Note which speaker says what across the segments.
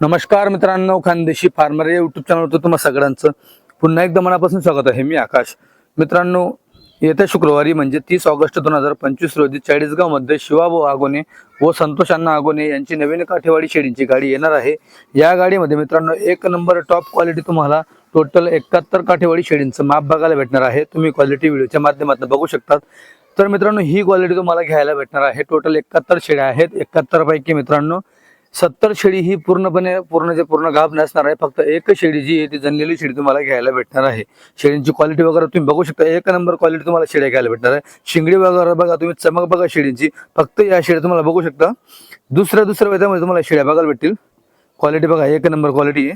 Speaker 1: नमस्कार मित्रांनो खानदेशी फार्मर या युट्यूब चॅनलवर तुम्हा सगळ्यांचं पुन्हा एकदा मनापासून स्वागत आहे. मी आकाश. मित्रांनो येत्या शुक्रवारी म्हणजे तीस ऑगस्ट दोन हजार पंचवीस रोजी चाळीसगावमध्ये शिवाभाऊ आगोने व संतोष अण्णा आगोने यांची नवीन काठेवाडी शेडींची गाडी येणार आहे. या गाडीमध्ये मित्रांनो एक नंबर टॉप क्वालिटी तुम्हाला टोटल एकाहत्तर काठेवाडी शेडींचं माप बघायला भेटणार आहे. तुम्ही क्वालिटी व्हिडिओच्या माध्यमातून बघू शकतात. तर मित्रांनो ही क्वालिटी तुम्हाला घ्यायला भेटणार आहे. टोटल एकाहत्तर शेड्या आहेत. एकाहत्तर पैकी मित्रांनो सत्तर शेळी ही पूर्णपणे पूर्णचे पूर्ण गाभ नसणार आहे. फक्त एक शेळी जी आहे ती जनलेली शेळी तुम्हाला घ्यायला भेटणार आहे. शेळींची क्वालिटी वगैरे तुम्ही बघू शकता. एक नंबर क्वालिटी तुम्हाला शेळ्या घ्यायला भेटणार आहे. शिंगडी वगैरे बघा तुम्ही चमक बघा शेळींची. फक्त या शेळी तुम्हाला बघू शकता. दुसऱ्या दुसऱ्या वेळामध्ये तुम्हाला शेळ्या बघायला भेटतील. क्वालिटी बघा एक नंबर क्वालिटी आहे.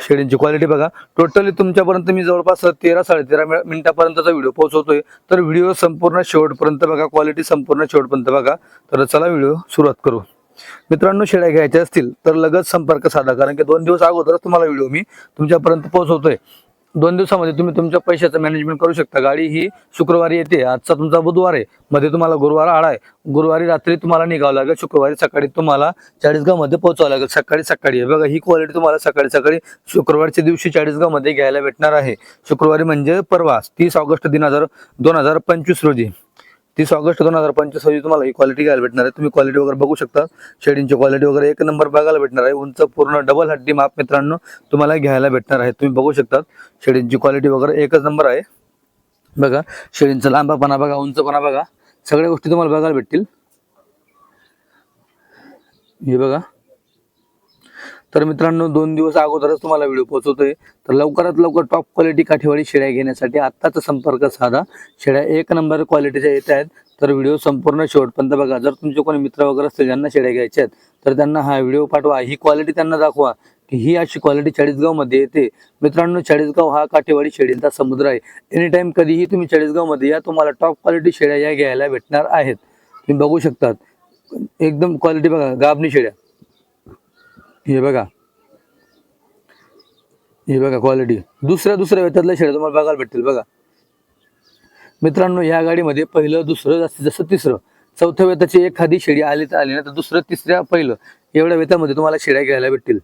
Speaker 1: शेळींची क्वालिटी बघा. टोटली तुमच्यापर्यंत मी जवळपास तेरा साडेतेरा तेरा मिनिटापर्यंतचा व्हिडिओ पोहोचवतोय. तर व्हिडिओ संपूर्ण शेवटपर्यंत बघा. क्वालिटी संपूर्ण शेवटपर्यंत बघा. तर चला व्हिडिओ सुरुवात करू. मित्रांनो शेळ्या घ्यायच्या असतील तर लगेच संपर्क साधा. कारण की दोन दिवस अगोदरच तुम्हाला व्हिडिओ मी तुमच्यापर्यंत पोहोचवतोय. दोन दिवसामध्ये तुम्ही तुमच्या पैशाचं मॅनेजमेंट करू शकता. गाडी ही शुक्रवारी येते. आजचा तुमचा बुधवार आहे. मध्ये तुम्हाला गुरुवार आळा आहे. गुरुवारी रात्री तुम्हाला निघावं लागेल. शुक्रवारी सकाळी तुम्हाला चाळीसगावमध्ये पोहोचावं लागेल. सकाळी सकाळी आहे. बघा ही क्वालिटी तुम्हाला सकाळी सकाळी शुक्रवारच्या दिवशी चाळीसगावमध्ये घ्यायला भेटणार आहे. शुक्रवारी म्हणजे परवा तीस ऑगस्ट दिन हजार दोन हजार पंचवीस रोजी. तीस ऑगस्ट दोन हजार पंचवीस रोजी तुम्हाला ही क्वालिटी घ्यायला भेटणार आहे. तुम्ही क्वालिटी वगैरे बघू शकता. शेडिंगची क्वालिटी वगैरे एक नंबर बघायला भेटणार आहे. उंच पूर्ण डबल हड्डी माप मित्रांनो तुम्हाला घ्यायला भेटणार आहे. तुम्ही बघू शकता शेडिंगची क्वालिटी वगैरे एकच नंबर आहे. बघा शेळींचा लांबापणा बघा उंचपणा बघा. सगळ्या गोष्टी तुम्हाला बघायला भेटतील. हे बघा. तर मित्रांनो दोन दिवस अगोदरच तुम्हाला व्हिडिओ पोहोचवतोय. तर लवकरात लवकर टॉप क्वालिटी काठीवाडी शेळ्या घेण्यासाठी आत्ताच संपर्क साधा. शेळ्या एक नंबर क्वालिटीच्या येत आहेत. तर व्हिडिओ संपूर्ण शेवटपर्यंत बघा. जर तुमचे कोणी मित्र वगैरे असतील ज्यांना शेळ्या घ्यायच्या आहेत तर त्यांना हा व्हिडिओ पाठवा. ही क्वालिटी त्यांना दाखवा की ही अशी क्वालिटी चाळीसगावमध्ये येते. मित्रांनो चाळीसगाव हा काठेवाडी शेळींचा समुद्र आहे. एनी टाईम कधीही तुम्ही चाळीसगावमध्ये या तुम्हाला टॉप क्वालिटी शेळ्या या घ्यायला भेटणार आहेत. तुम्ही बघू शकतात. एकदम क्वालिटी बघा. गाबणी शेळ्या. हे बघा. हे बघा क्वालिटी दुसऱ्या दुसऱ्या वेतातल्या शेळ्या तुम्हाला बघायला भेटतील बघा. मित्रांनो या गाडीमध्ये पहिलं दुसरं जास्तीत जास्त तिसरं. चौथ्या वेताची एखादी शेळी आली तर आली ना तर दुसरं तिसऱ्या पहिलं. एवढ्या वेतामध्ये तुम्हाला शेळ्या घ्यायला भेटतील.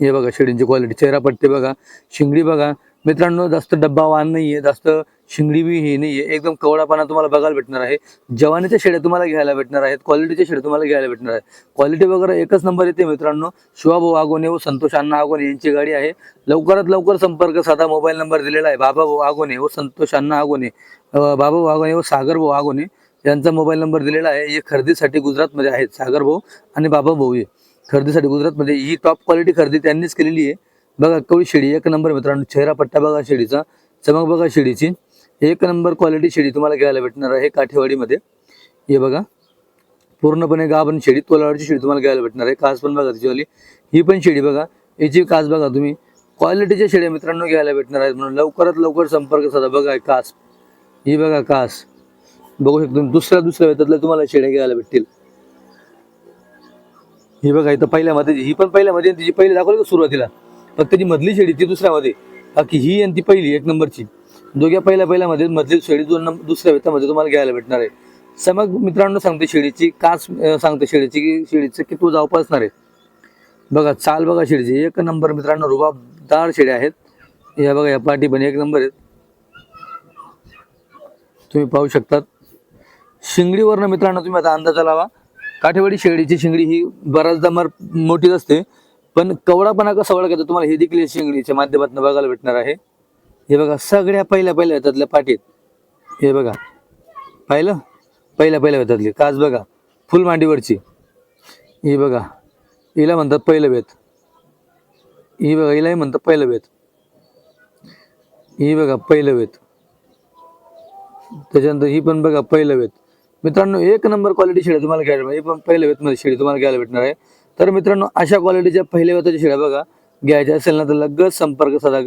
Speaker 1: हे बघा शेळींची क्वालिटी चेहरा पट्टे बघा. शिंगडी बघा. मित्रांनो जास्त डब्बा वाहन नाहीये जास्त शिंगडी बी हे आहे एकदम कवडापणा तुम्हाला बघायला भेटणार आहे. जवानीच्या शेड्या तुम्हाला घ्यायला भेटणार आहेत. क्वालिटीच्या शेड्या तुम्हाला घ्यायला भेटणार आहे क्वालिटी वगैरे एकच नंबर येते मित्रांनो. शिवाभाऊ आगोने व संतोष अण्णा आगोने यांची गाडी आहे. लवकरात लवकर संपर्क साधा. मोबाईल नंबर दिलेला आहे. बाबा भाऊ आगोने व संतोष अण्णा आगोने बाबा भाऊ आगोने व सागर भाऊ आगोने यांचा मोबाईल नंबर दिलेला आहे. हे खरेदीसाठी गुजरातमध्ये आहेत. सागर भाऊ आणि बाबा भाऊ हे खरेदीसाठी गुजरातमध्ये. ही टॉप क्वालिटी खरेदी त्यांनीच केलेली आहे. बघा कवळी शेळी एक नंबर मित्रांनो. चेहरा पट्टा बघा शेळीचा चमक बघा शेळीची एक नंबर क्वालिटी शेळी तुम्हाला घ्यायला भेटणार आहे काठेवाडीमध्ये. हे बघा. पूर्णपणे गाभण शेळी तोलावरची शेळी तुम्हाला घ्यायला भेटणार आहे. कास पण बघा तिच्यावाली ही पण शेळी बघा. याची कास बघा तुम्ही. क्वालिटीच्या शेळ्या मित्रांनो घ्यायला भेटणार आहेत म्हणून लवकरात लवकर संपर्क साधा. बघा कास. ही बघा कास. बघू शकतो दुसऱ्या दुसऱ्या वेतातल्या तुम्हाला शेळ्या घ्यायला भेटतील. ही बघा इथं पहिल्यामध्ये ही पण पहिल्यामध्ये तिची पहिली दाखवली का सुरुवातीला? फक्त ती मधली शेळी ती दुसऱ्यामध्ये बाकी ही आणि ती पहिली एक नंबरची. दोघ्या पहिल्या पहिल्यामध्ये मधली शेळी दोन दुसऱ्या वेतामध्ये तुम्हाला घ्यायला भेटणार आहे. समग मित्रांनो सांगते शेळीची कास सांगते शेळीची की शेळीचं की तू जाऊ असणार आहे. बघा चाल बघा शेळीची. एक नंबर मित्रांनो रुबाबदार शेळ्या आहेत. या बघा या पाठी पण एक नंबर आहेत. तुम्ही पाहू शकतात. शिंगडीवरनं मित्रांनो तुम्ही आता अंदाजा लावा. काठेवाडी शेळीची शिंगडी ही बऱ्याचदा मर मोठीच असते. पण कवडापणा कसा ओळखायचा? तुम्हाला हे देखील शिंगडीच्या माध्यमातून बघायला भेटणार आहे. हे बघा सगळ्या पहिल्या पहिल्या त्यातल्या पाठीत हे बघा. पाहिलं? पहिल्या पहिल्या वेतातली. काच बघा. फुल मांडीवरची. ही बघा. हिला म्हणतात पहिलं वेत. ही बघा हिलाही म्हणतात पहिलं वेत. ही बघा पहिलं वेत. त्याच्यानंतर ही पण बघा पहिलं वेत. मित्रांनो एक नंबर क्वालिटी शेळ्या तुम्हाला घ्यायला ही पण पहिल्या वेतमध्ये शेळी तुम्हाला घ्यायला भेटणार आहे. तर मित्रांनो अशा क्वालिटीच्या पहिल्या वेताच्या शेळ्या बघा. घ्यायच्या असेल ना तर लगेच संपर्क साधा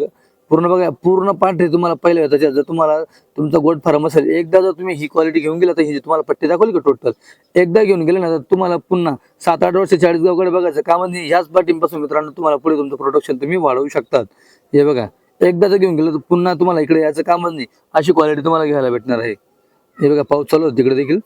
Speaker 1: पूर्ण बघा पूर्ण पांढरे तुम्हाला पहिले त्याच्यात जर तुम्हाला तुमचा गोट फार्म असेल एकदा जर तुम्ही ही क्वालिटी घेऊन गेला तर ही तुम्हाला पट्टी दाखवली का टोटल एकदा घेऊन गेले ना तर तुम्हाला पुन्हा सात आठ वर्ष चाळीस गावकडे बघायचं. का म्हणजे ह्याच पाठीपासून मित्रांनो तुम्हाला पुढे तुमचं प्रोडक्शन तुम्ही वाढवू शकतात. हे बघा एकदा जर घेऊन गेलं तर पुन्हा तुम्हाला इकडे यायचं कामच म्हणजे नाही अशी क्वालिटी तुम्हाला घ्यायला भेटणार आहे. हे बघा पाऊस चालू तिकडे देखील.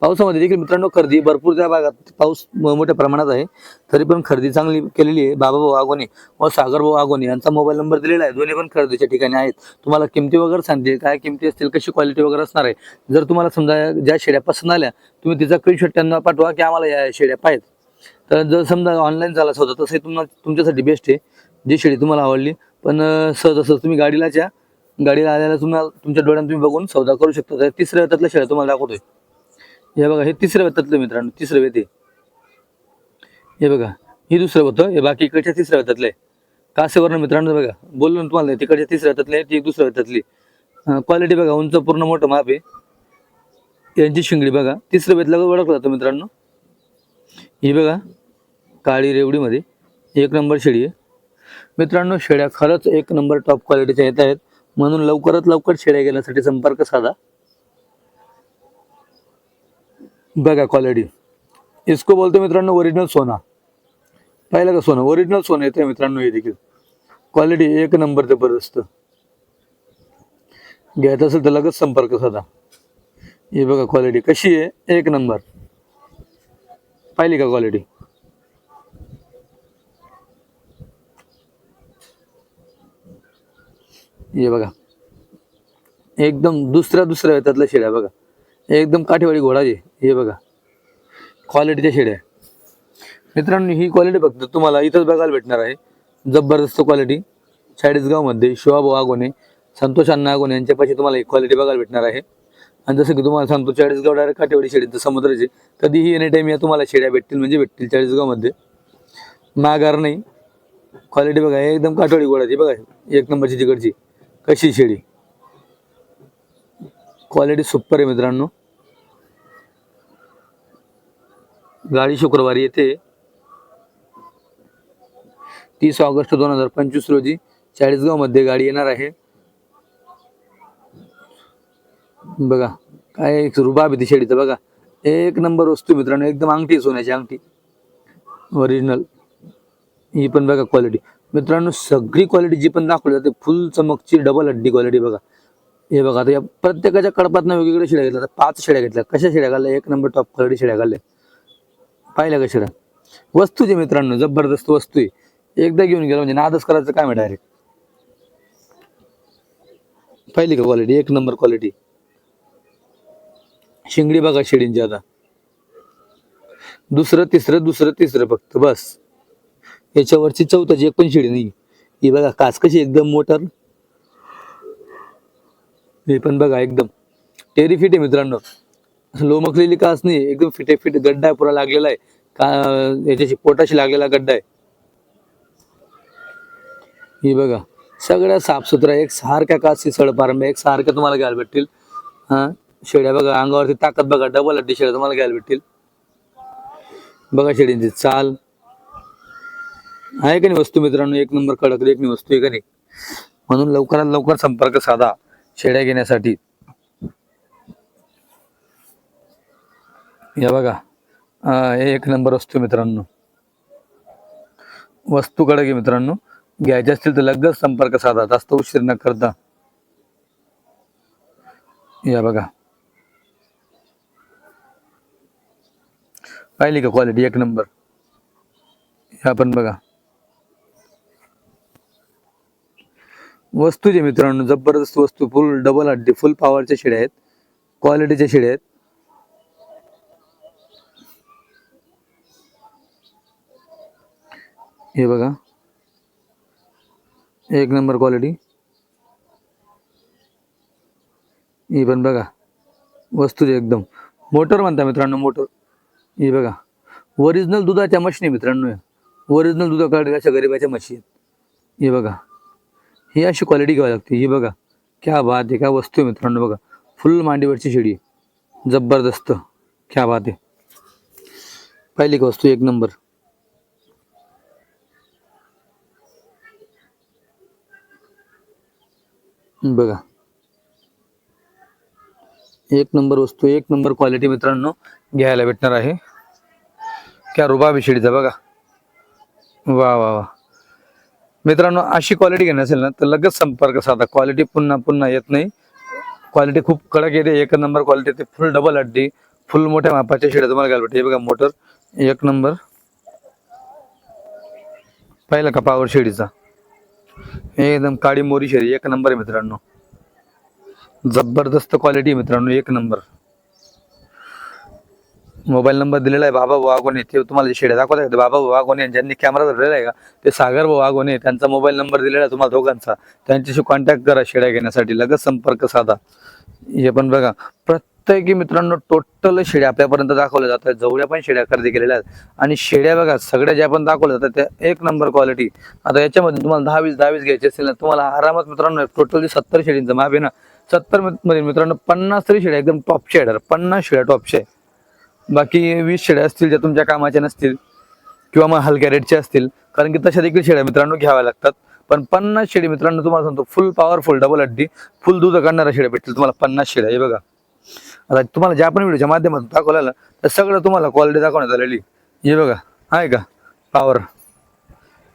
Speaker 1: पावसामध्ये देखील मित्रांनो खरेदी भरपूर त्या भागात पाऊस मोठ्या प्रमाणात आहे. तरी पण खरेदी चांगली केलेली आहे. बाबाभाऊ आगोने व सागरभाऊ आगोने यांचा मोबाईल नंबर दिलेला आहे. दोन्ही पण खरेदीच्या ठिकाणी आहेत. तुम्हाला किमती वगैरे सांगतील काय किमती असतील कशी क्वालिटी वगैरे असणार आहे. जर तुम्हाला समजा ज्या शेड्या पसंत आल्या तुम्ही तिचा क्रीनशॉट त्यांना पाठवा की आम्हाला या शेड्या पाहिजे तर जर समजा ऑनलाईन झाला होता तसंही तुम्हाला तुमच्यासाठी बेस्ट आहे. जी शेळी तुम्हाला आवडली. पण सहज असं तुम्ही गाडीलाच्या गाडीला आल्याला तुम्हाला तुमच्या डोळ्यात तुम्ही बघून सौदा करू शकता. तर तिसऱ्या त्यातल्या शेळ्या तुम्हाला दाखवतोय. हे बघा हे तिसऱ्या वेतातलं मित्रांनो तिसरं वेत हे बघा हे दुसरं होतं हे बाकी इकडच्या तिसऱ्या वेतातलं आहे. कासेवरनं मित्रांनो बघा बोललो ना तुम्हाला तिकडच्या तिसऱ्या वेतातली आहे ती एक दुसऱ्या वेतातली. क्वालिटी बघा उंच पूर्ण मोठं माप आहे. यांची शिंगडी बघा तिसरं वेतला ओळखलं जातं मित्रांनो. ही बघा काळी रेवडीमध्ये एक नंबर शेळी आहे. मित्रांनो शेळ्या खरंच एक नंबर टॉप क्वालिटीच्या येत आहेत. म्हणून लवकरात लवकर शेळ्या घेण्यासाठी संपर्क साधा. बघा क्वालिटी इसको बोलतो मित्रांनो ओरिजिनल सोना. पाहिलं का सोनं? ओरिजिनल सोनं येतं मित्रांनो हे देखील. क्वालिटी एक नंबर जबरदस्त घ्यायचं असेल तर लगेच संपर्क साधा. हे बघा क्वालिटी कशी आहे? एक नंबर पाहिली का क्वालिटी हे बघा. एकदम दुसऱ्या दुसऱ्या येतातल्या शेड्या बघा. एकदम काठेवाडी घोडा आहे. हे बघा. क्वालिटीच्या शेड्या मित्रांनो ही क्वालिटी फक्त तुम्हाला इथंच बघायला भेटणार आहे. जबरदस्त क्वालिटी चाळीसगावमध्ये शिवाभाऊ आगोने संतोष अण्णा आगोने यांच्यापाशी तुम्हाला ही क्वालिटी बघायला भेटणार आहे. आणि जसं की तुम्हाला सांगतो चाळीसगाव डायरेक्ट काठेवाडी शेडीत समुद्राचे. कधीही एनी टाईम या तुम्हाला शेड्या भेटतील म्हणजे भेटतील चाळीसगावमध्ये माघार नाही. क्वालिटी बघा एकदम काठवाडी गोळाची बघा एक नंबरची तिकडची. कशी शेडी. क्वालिटी सुपर आहे मित्रांनो. गाडी शुक्रवारी येते. तीस ऑगस्ट दोन हजार पंचवीस रोजी चाळीसगावमध्ये गाडी येणार आहे. बघा काय एक रुबाब आहे ती बघा एक नंबर वस्तू मित्रांनो एकदम अंगठी सोन्याची अंगठी. ओरिजिनल ही पण बघा क्वालिटी मित्रांनो सगळी क्वालिटी जी पण दाखवली जाते फुल चमकची डबल हड्डी क्वालिटी बघा. हे बघा आता या प्रत्येकाच्या कडपातनं वेगवेगळ्या शेड्या घेतल्या पाच शेड्या घेतल्या. कशा शेड्या घालल्या? एक नंबर टॉप क्वालिटी शेड्या घालल्या. पाहिलं का शेळ्या वस्तू जे मित्रांनो जबरदस्त वस्तू आहे. एकदा घेऊन गेलो म्हणजे नादच करायचं काय डायरेक्ट पाहिली का क्वालिटी एक नंबर क्वालिटी शिंगडी बघा शेडींची आता. दुसरं तिसरं दुसरं तिसरं फक्त बस. याच्यावरची चौथाची एक पण शिडी नाही ही बघा कास कशी एकदम मोटर. हे पण बघा एकदम. टेरी फिट आहे मित्रांनो. लोमकलेली कास नाही एकदम फिटे फिट गड्डा आहे पुरा लागलेला आहे. का याच्याशी पोटाशी लागलेला गड्डा आहे. ही बघा सगळ्या साफसुथरा एक सारख्या कासची सडपारंब्या एक सारख्या तुम्हाला घ्यायला भेटतील. हा शेड्या बघा अंगावरती ताकद बघा डबल अड्डी शेड्या तुम्हाला घ्यायला भेटतील. बघा शेळींची चाल. आहे का नाही वस्तू मित्रांनो एक नंबर कडक एक नाही वस्तू आहे का नाही? म्हणून लवकरात लवकर संपर्क साधा शेड्या घेण्यासाठी. या बघा. एक नंबर वस्तू मित्रांनो. वस्तू घे मित्रांनो. घ्यायचे असतील तर लगेच संपर्क साधा. जास्त उशीर न करता. या बघा. पाहिली का क्वालिटी एक नंबर. ह्या पण बघा. वस्तू जे मित्रांनो जबरदस्त वस्तू फुल डबल हड्डी फुल पॉवरच्या शेड्या आहेत. क्वालिटीच्या शेड्या आहेत. हे बघा. एक नंबर क्वालिटी ही पण बघा. वस्तू एकदम. मोटर म्हणता मित्रांनो मोटर. ही बघा. ओरिजिनल दुधाच्या मशीन आहे मित्रांनो ओरिजिनल दुधा काढण्याच्या गरिबाच्या म्हशी आहेत. हे बघा. ही अशी क्वालिटी घ्यावी लागते. ही बघा. क्या बात आहे काय वस्तू आहे मित्रांनो बघा. फुल मांडीवरची शेडी आहे. जबरदस्त. क्या बात आहे. पहिली का वस्तू? एक नंबर. बघा. एक नंबर वस्तू एक नंबर क्वालिटी मित्रांनो घ्यायला भेटणार आहे. क्या रुबाबी शेळीचा बघा. वा वा वा. मित्रांनो अशी क्वालिटी घेणं असेल ना तर लगेच संपर्क साधा. क्वालिटी पुन्हा पुन्हा येत नाही. क्वालिटी खूप कडक येते. एक नंबर क्वालिटी येते फुल डबल अड्डी फुल मोठ्या मापाच्या शेड्या तुम्हाला घ्यायला भेटते. बघा मोटर एक नंबर. पाहिलं का पावर शेडीचा? एकदम काळी मोरी शेरी एक नंबर आहे मित्रांनो. जबरदस्त क्वालिटी मित्रांनो एक नंबर. मोबाईल नंबर दिलेला आहे बाबा वाघोने ते तुम्हाला जे शेड्या दाखवत आहेत बाबा वाघोने ज्यांनी कॅमेरा धरलेला आहे का ते सागर वाघोने त्यांचा मोबाईल नंबर दिलेला आहे तुम्हाला दोघांचा. त्यांच्याशी कॉन्टॅक्ट करा शेड्या घेण्यासाठी लगेच संपर्क साधा. हे पण बघा प्रत्येक मित्रांनो टोटल शेड्या आपल्यापर्यंत दाखवल्या जातात जवळ्या पण शेड्या खरेदी केलेल्या आहेत. आणि शेड्या बघा सगळ्या ज्या पण दाखवल्या जातात त्या एक नंबर क्वालिटी आता याच्यामध्ये तुम्हाला दहा वीस दहा वीस घ्यायचे असतील ना तुम्हाला आरामात मित्रांनो टोटली सत्तर शेडींचं माप आहे ना सत्तरमध्ये मित्रांनो पन्नास तरी शेड्या एकदम टॉप शेड पन्नास शेड्या टॉपच्या आहे बाकी वीस शेड्या असतील ज्या तुमच्या कामाच्या नसतील किंवा मग हलक्या रेटच्या असतील कारण की तशा देखील शेड्या मित्रांनो घ्याव्या लागतात. पण पन्नास शेडी मित्रांनो तुम्हाला सांगतो फुल पॉवरफुल डबल अड्डी फुल दूध काढणारा शेड्या भेटतील तुम्हाला पन्नास शेड्या हे बघा. आता तुम्हाला ज्या पण व्हिडिओच्या माध्यमातून दाखवलेलं ना, तर सगळं तुम्हाला क्वालिटी दाखवण्यात आलेली हे बघा आहे का? पावर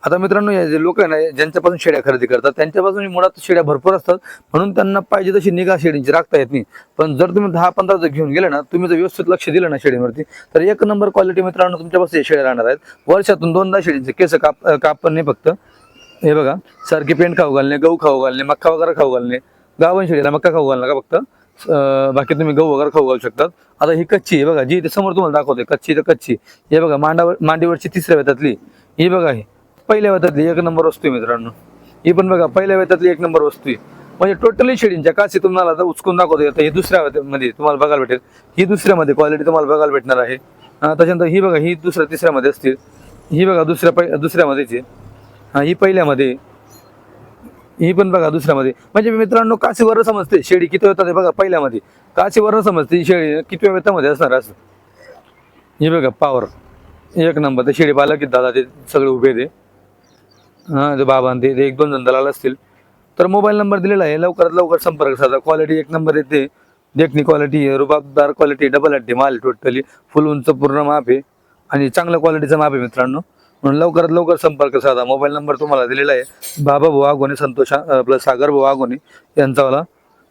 Speaker 1: आता मित्रांनो हे जे लोक आहे ना ज्यांच्यापासून शेड्या खरेदी करतात त्यांच्यापासून मुळात शेड्या भरपूर असतात. म्हणून त्यांना पाहिजे तशी निगा शेडींची राखता येत नाही. पण जर तुम्ही दहा पंधरा जर घेऊन गेले ना तुम्ही जर व्यवस्थित लक्ष दिलं ना शेडीवरती तर एक नंबर क्वालिटी मित्रांनो तुमच्यापासून शेड्या राहणार आहेत. वर्षातून दोनदा शेडींचे केस काप कापण नाही फक्त. हे बघा सारखे पेंट खाऊ घालणे गहू खाऊ घालणे मक्का वगैरे खाऊ घालणे गावन शेडीला मक्का खाऊ घालणार का फक्त? बाकी तुम्ही गहू वगैरे खाऊ घालू शकतात. आता ही कच्ची आहे बघा जी इथे समोर तुम्हाला दाखवते कच्ची तर कच्ची. हे बघा मांडावर मांडीवरची तिसऱ्या वेतातली. ही बघा ही पहिल्या वेतातली एक नंबर वस्तू आहे मित्रांनो. ही पण बघा पहिल्या वेतातली एक नंबर वस्तू आहे. म्हणजे टोटली शेडींच्या काशी तुम्हाला आता उचकून दाखवतो आता ही दुसऱ्या मध्ये तुम्हाला बघायला भेटेल. ही दुसऱ्यामध्ये क्वालिटी तुम्हाला बघायला भेटणार आहे. त्याच्यानंतर ही बघा ही दुसऱ्या तिसऱ्यामध्ये असतील. ही बघा दुसऱ्या पै दुसऱ्यामध्येच आहे. हा ही पहिल्यामध्ये ही पण बघा दुसऱ्यामध्ये. म्हणजे मित्रांनो काशीवर समजते शेळी किती वेळात बघा पहिल्यामध्ये. काशीवर समजते शेळी किती वेळामध्ये असणार असं. हे बघा पावर एक नंबर ते शेळी पाला की दादा ते सगळे उभे ते हां. ते बाबा ते एक दोन जण दलाल असतील. तर मोबाईल नंबर दिलेला आहे. लवकरात लवकर संपर्क साधा. क्वालिटी एक नंबर येते. देखणी क्वालिटी रुबाबदार क्वालिटी डबल अड्डी माल टोटली फुल उंच पूर्ण माप आहे. आणि चांगल्या क्वालिटीचा माप आहे मित्रांनो. म्हणून लवकरात लवकर संपर्क साधा. मोबाईल नंबर तुम्हाला दिलेला आहे. बाबा भाऊ आगोने संतोष प्लस सागर भाऊ आगोने यांचावाला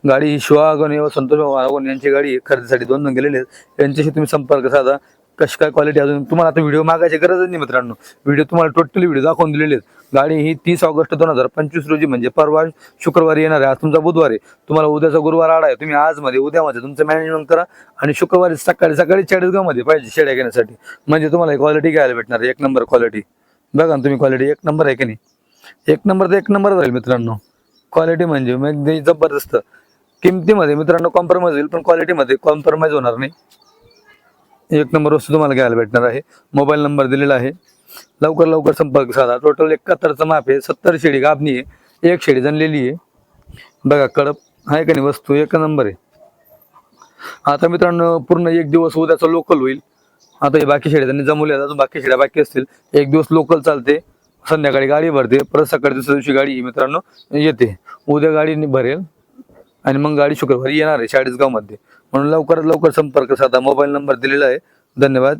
Speaker 1: गाडी शिवा आगोने व संतोष भाऊ आगोने यांची गाडी खरेदीसाठी दोन जण गेलेले आहेत. यांच्याशी तुम्ही संपर्क साधा. कशी काय क्वालिटी अजून? तुम्हाला आता व्हिडिओ मागायची गरजच नाही मित्रांनो. व्हिडिओ तुम्हाला टोटली व्हिडिओ दाखवून दिलेले आहेत. गाडी ही तीस ऑगस्ट दोन हजार पंचवीस रोजी म्हणजे परवा शुक्रवारी येणार आहे. आज तुमचा बुधवार आहे. तुम्हाला उद्याचा गुरुवार आडा आहे. तुम्ही आजमध्ये उद्यामध्ये तुमचं मॅनेजमेंट करा आणि शुक्रवारी सकाळी सकाळी चाळीसगावमध्ये पाहिजे शेड्या घेण्यासाठी. म्हणजे तुम्हाला क्वालिटी घ्यायला भेटणार एक नंबर क्वालिटी बघा ना तुम्ही क्वालिटी एक नंबर आहे की नाही? एक नंबर तर एक नंबर राहील मित्रांनो. क्वालिटी म्हणजे मग जबरदस्त. किमतीमध्ये मित्रांनो कॉम्प्रोमाइज होईल पण क्वालिटीमध्ये कॉम्प्रोमाइज होणार नाही. एक नंबर वस्तू तुम्हाला घ्यायला भेटणार आहे. मोबाईल नंबर दिलेला आहे. लवकर लवकर संपर्क साधा. टोटल एकाहत्तरचं माप आहे. सत्तर शेडी गाभणी आहे. एक शेडी जणलेली आहे. बघा कडप आहे का नाही वस्तू? एक नंबर आहे. आता मित्रांनो पूर्ण एक दिवस उद्याचा लोकल होईल. आता हे बाकी शेड्या त्यांनी जमवल्या अजून बाकी शेड्या बाकी असतील. एक दिवस लोकल चालते. संध्याकाळी गाडी भरते. परत सकाळी दुसऱ्या दिवशी गाडी मित्रांनो येते. उद्या गाडी भरेल. आणि मग गाडी शुक्रवारी येणार आहे चाळीसगावमध्ये म्हणून लवकरात लवकर संपर्क साधा. मोबाईल नंबर दिलेला आहे. धन्यवाद.